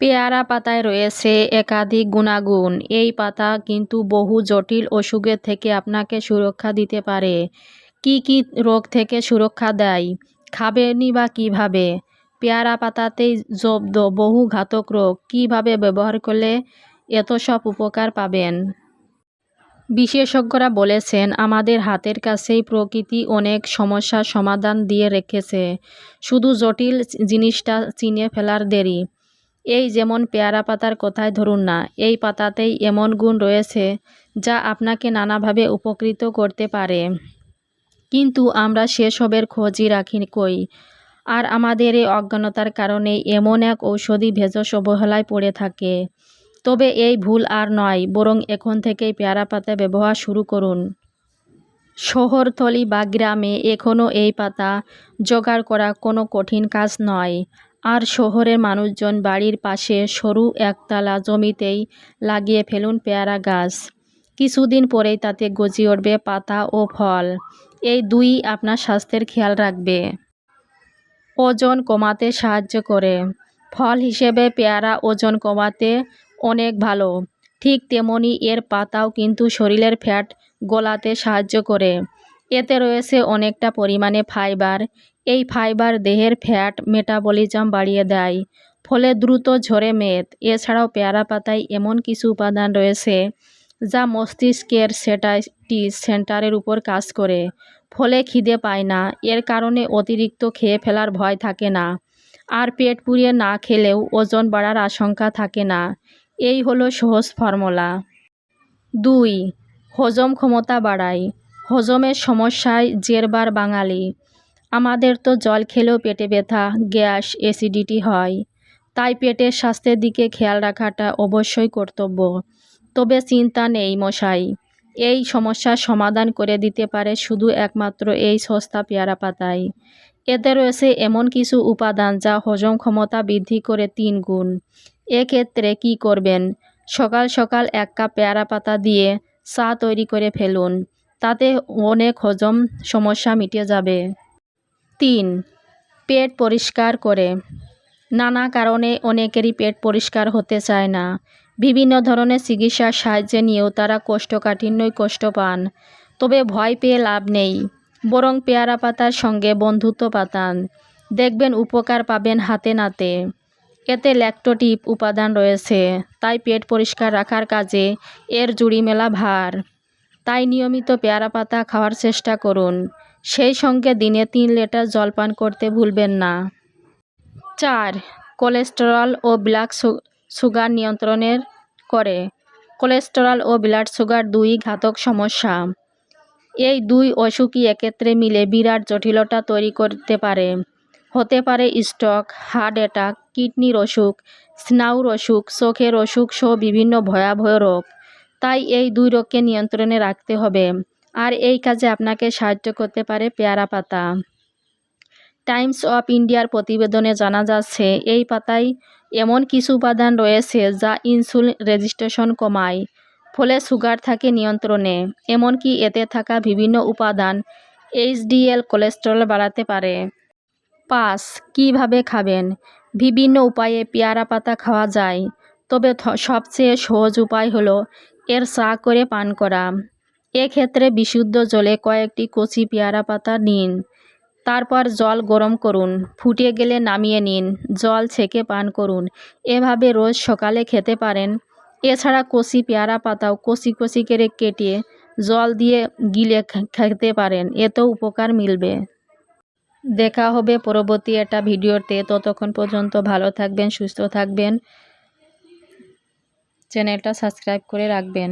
পেয়ারা পাতায় রয়েছে একাধিক গুণাগুণ। এই পাতা কিন্তু বহু জটিল অসুখের থেকে আপনাকে সুরক্ষা দিতে পারে। কি কি রোগ থেকে সুরক্ষা দেয়? খাবেনই বা কীভাবে? পেয়ারা পাতাতেই জব্দ বহু ঘাতক রোগ। কীভাবে ব্যবহার করলে এত সব উপকার পাবেন? বিশেষজ্ঞরা বলেছেন, আমাদের হাতের কাছেই প্রকৃতি অনেক সমস্যার সমাধান দিয়ে রেখেছে। শুধু জটিল জিনিসটা চিনে ফেলার দেরি। এই যেমন পেয়ারা পাতার কথায় ধরুন না, এই পাতাতেই এমন গুণ রয়েছে, যা আপনাকে নানাভাবে উপকৃত করতে পারে। কিন্তু আমরা সেসবের খোঁজই রাখি কই? আর আমাদের এই অজ্ঞানতার কারণে এমন এক ঔষধি ভেষজ অবহেলায় পড়ে থাকে। তবে এই ভুল আর নয়, বরং এখন থেকেই পেয়ারা পাতা ব্যবহার শুরু করুন। শহরতলি বা গ্রামে এখনও এই পাতা জোগাড় করা কোনো কঠিন কাজ নয়। আর শহরের মানুষজন বাড়ির পাশে সরু একতলা জমিতেই লাগিয়ে ফেলুন পেয়ারা গাছ। কিছুদিন পরেই তাতে গজিয়ে উঠবে পাতা ও ফল। এই দুই আপনার স্বাস্থ্যের খেয়াল রাখবে। ওজন কমাতে সাহায্য করে। ফল হিসেবে পেয়ারা ওজন কমাতে অনেক ভালো। ঠিক তেমনি এর পাতাও কিন্তু শরীরের ফ্যাট গলাতে সাহায্য করে। এতে রয়েছে অনেকটা পরিমাণে ফাইবার এই ফাইবার দেহের ফ্যাট মেটাবলিজম বাড়িয়ে দেয়, ফলে দ্রুত ঝরে মেদ। এছাড়াও পেয়ারা পাতায় এমন কিছু উপাদান রয়েছে যা মস্তিষ্কের সেটাইটিস সেন্টারের উপর কাজ করে, ফলে খিদে পায় না। এর কারণে অতিরিক্ত খেয়ে ফেলার ভয় থাকে না। আর পেট পুড়িয়ে না খেলেও ওজন বাড়ার আশঙ্কা থাকে না। এই হলো সহজ ফর্মুলা। দুই, হজম ক্ষমতা বাড়ায়। হজমের সমস্যায় জেরবার বাঙালি। আমাদের তো জল খেলেও পেটে ব্যথা, গ্যাস অ্যাসিডিটি হয়। তাই পেটের স্বাস্থ্যের দিকে খেয়াল রাখাটা অবশ্যই কর্তব্য। তবে চিন্তা নেই মশাই, এই সমস্যার সমাধান করে দিতে পারে শুধু একমাত্র এই সস্তা পেয়ারা পাতায় এতে রয়েছে এমন কিছু উপাদান যা হজম ক্ষমতা বৃদ্ধি করে তিন গুণ। এক্ষেত্রে কি করবেন? সকাল সকাল এক কাপ পেয়ারা পাতা দিয়ে চা তৈরি করে ফেলুন, তাতে অনেক হজম সমস্যা মিটে যাবে। তিন, পেট পরিষ্কার করে। নানা কারণে অনেকেরই পেট পরিষ্কার হতে চায় না। বিভিন্ন ধরনের চিকিৎসার সাহায্যে নিয়েও তারা কোষ্ঠকাঠিন্যই কষ্ট পান। তবে ভয় পেয়ে লাভ নেই। বরং পেয়ারা পাতার সঙ্গে বন্ধুত্ব পাতান। দেখবেন উপকার পাবেন হাতে নাতে। এতে ল্যাকটোটিপ উপাদান রয়েছে। তাই পেট পরিষ্কার রাখার কাজে এর জুড়ি মেলা ভার। তাই নিয়মিত পেয়ারা পাতা খাওয়ার চেষ্টা করুন। সেই সঙ্গে দিনে তিন লিটার জল পান করতে ভুলবেন না। চার, কোলেস্টেরল ও ব্লাড সুগার নিয়ন্ত্রণের করে। কোলেস্টেরল ও ব্লাড সুগার দুই ঘাতক সমস্যা। এই দুই অসুখই একত্রে মিলে বিরাট জটিলতা তৈরি করতে পারে। হতে পারে স্ট্রোক, হার্ট অ্যাটাক, কিডনির অসুখ স্নাউর অসুখ, চোখের অসুখ সহ বিভিন্ন ভয়াবহ রোগ। তাই এই দুই রোগকে নিয়ন্ত্রণে রাখতে হবে। আর এই কাজে আপনাকে সাহায্য করতে পারে পেয়ারা পাতা। টাইমস অফ ইন্ডিয়ার প্রতিবেদনে জানা যাচ্ছে, এই পাতায় এমন কিছু উপাদান রয়েছে যা ইনসুলিন রেজিস্ট্রেশন কমায়, ফলে সুগার থাকে নিয়ন্ত্রণে। এমনকি এতে থাকা বিভিন্ন উপাদান এইচডিএল কোলেস্টেরল বাড়াতে পারে। পাঁচ কীভাবে খাবেন? বিভিন্ন উপায়ে পেয়ারা পাতা খাওয়া যায়। তবে সবচেয়ে সহজ উপায় হলো এর চা করে পান করা। এক্ষেত্রে বিশুদ্ধ জলে কয়েকটি কচি পেয়ারা পাতা নিন। তারপর জল গরম করুন। ফুটে গেলে নামিয়ে নিন। জল ছেঁকে পান করুন। এভাবে রোজ সকালে খেতে পারেন। এছাড়া কচি পেয়ারা পাতাও কচি কচি করে কেটে জল দিয়ে গিলে খেতে পারেন। এতেও উপকার মিলবে। দেখা হবে পরবর্তী একটা ভিডিওতে। ততক্ষণ পর্যন্ত ভালো থাকবেন, সুস্থ থাকবেন। চ্যানেলটা সাবস্ক্রাইব করে রাখবেন।